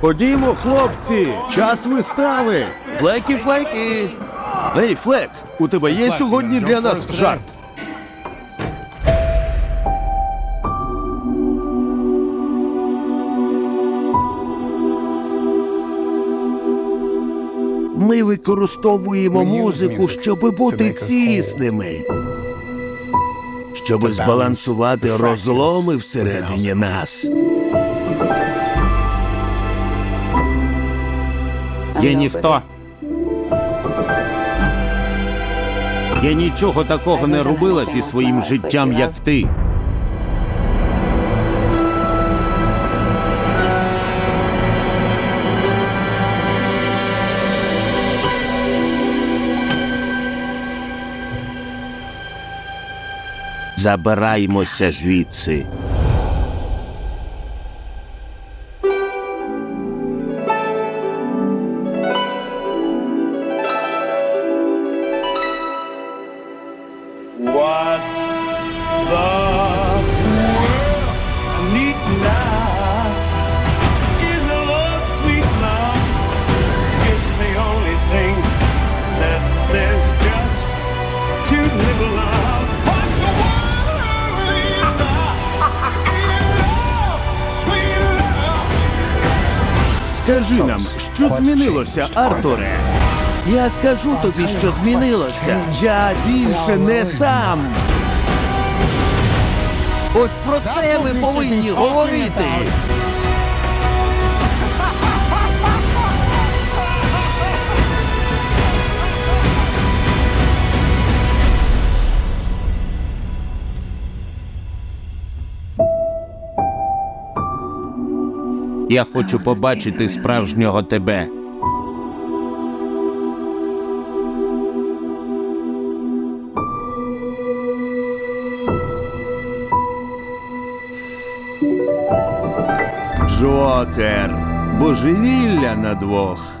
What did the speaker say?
Ходімо, хлопці! Час вистави! Флекі, флекі! Ей, Флек, у тебе є сьогодні для нас жарт? Ми використовуємо музику, щоб бути цілісними, щоб збалансувати розломи всередині нас. Я ніхто. Я нічого такого не робила зі своїм життям, як ти. Забираймося звідси. What the world needs now is a love, sweet love. It's the only thing that there's just too little of. What the world needs now is love, sweet love. Скажи нам, що змінилося, Артуре? Я скажу тобі, що змінилося. Я більше не сам. Ось про це ми повинні говорити. Я хочу побачити справжнього тебе. Джокер. Божевілля на двох.